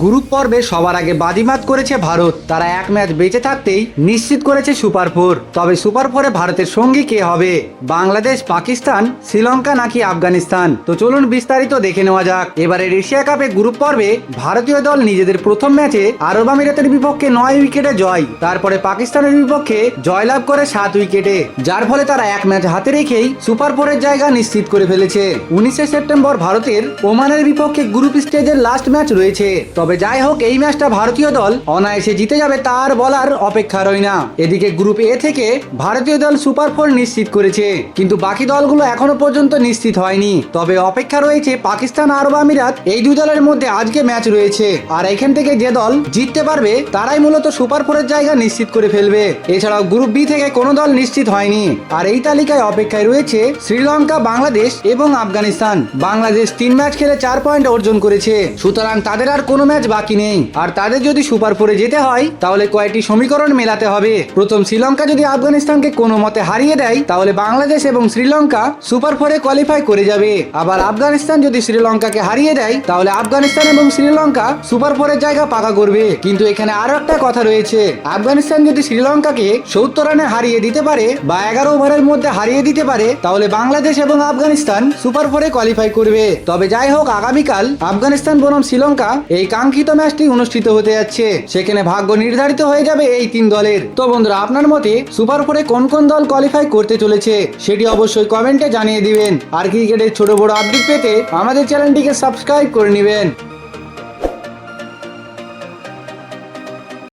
Group পর্বে সবার আগে বাজিমাত করেছে ভারত। তারা এক ম্যাচ বেঁচে থাকতেই নিশ্চিত করেছে সুপার ফোর তবে সুপার ফোরে ভারতের সঙ্গী কে হবে? বাংলাদেশ, পাকিস্তান, শ্রীলঙ্কা নাকি আফগানিস্তান? তো চলুন বিস্তারিত দেখে নেওয়া যাক। এবারের এশিয়া কাপে গ্রুপ পর্বে ভারতীয় দল নিজেদের প্রথম ম্যাচে আরব আমিরাতের বিপক্ষে নয় উইকেটে জয়। তারপরে পাকিস্তানের বিপক্ষে জয়লাভ করে সাত উইকেটে। যার ফলে তারা এক ম্যাচ হাতে রেখেই সুপার ফোরের জায়গা নিশ্চিত করে ফেলেছে। উনিশে সেপ্টেম্বর ভারতের ওমানের বিপক্ষে গ্রুপ স্টেজের লাস্ট ম্যাচ রয়েছে। তবে যাই হোক, এই ম্যাচটা ভারতীয় দল অনায়াসে জিতে যাবে তার বলার অপেক্ষা রয় না। এদিকে গ্রুপ এ থেকে ভারতীয় দল সুপার ফোর নিশ্চিত করেছে। কিন্তু বাকি দলগুলো এখনও পর্যন্ত নিশ্চিত হয়নি। তবে অপেক্ষা রয়েছে পাকিস্তান আরব আমিরাত। এই দুই দলের মধ্যে আজকে ম্যাচ রয়েছে। আর এখান থেকে যে দল জিততে পারবে, তারাই মূলত সুপার ফোরের জায়গা নিশ্চিত করে ফেলবে। এছাড়াও গ্রুপ বি থেকে কোনো দল নিশ্চিত হয়নি। আর এই তালিকায় অপেক্ষায় রয়েছে শ্রীলঙ্কা, বাংলাদেশ এবং আফগানিস্তান। বাংলাদেশ তিন ম্যাচ খেলে চার পয়েন্ট অর্জন করেছে। সুতরাং তাদের আর কোনো ম্যাচ বাকি নেই। আর তাদের যদি সুপার ফোরে যেতে হয়, তাহলে কয়েকটি সমীকরণ মেলাতে হবে। প্রথম শ্রীলঙ্কা যদি আফগানিস্তানকে কোনো মতে হারিয়ে দেয়, তাহলে বাংলাদেশ এবং শ্রীলঙ্কা সুপার ফোরে কোয়ালিফাই করে যাবে। আবার আফগানিস্তান যদি শ্রীলঙ্কাকে হারিয়ে দেয়, তাহলে আফগানিস্তান এবং শ্রীলঙ্কা সুপার ফোরের জায়গা পাকা করবে। কিন্তু এখানে আরও একটা কথা রয়েছে। আফগানিস্তান যদি শ্রীলঙ্কাকে সত্তর রানে হারিয়ে দিতে পারে বা এগারো ওভারের মধ্যে হারিয়ে দিতে পারে, তাহলে বাংলাদেশ এবং আফগানিস্তান সুপার ফোরে কোয়ালিফাই করবে। তবে যাই হোক, আগামীকাল আফগানিস্তান বনাম শ্রীলঙ্কা এই কাঙ্ক্ষিত ম্যাচটি অনুষ্ঠিত হতে যাচ্ছে। সেখানে ভাগ্য নির্ধারিত হয়ে যাবে এই তিন দলের। তো বন্ধুরা, আপনার মতে সুপার ফোরে কোন কোন দল কোয়ালিফাই করতে চলেছে, সেটি অবশ্যই কমেন্টে জানিয়ে দিবেন। আর ক্রিকেটের ছোট বড় আপডেট পেতে আমাদের চ্যানেলটিকে সাবস্ক্রাইব করে নেবেন।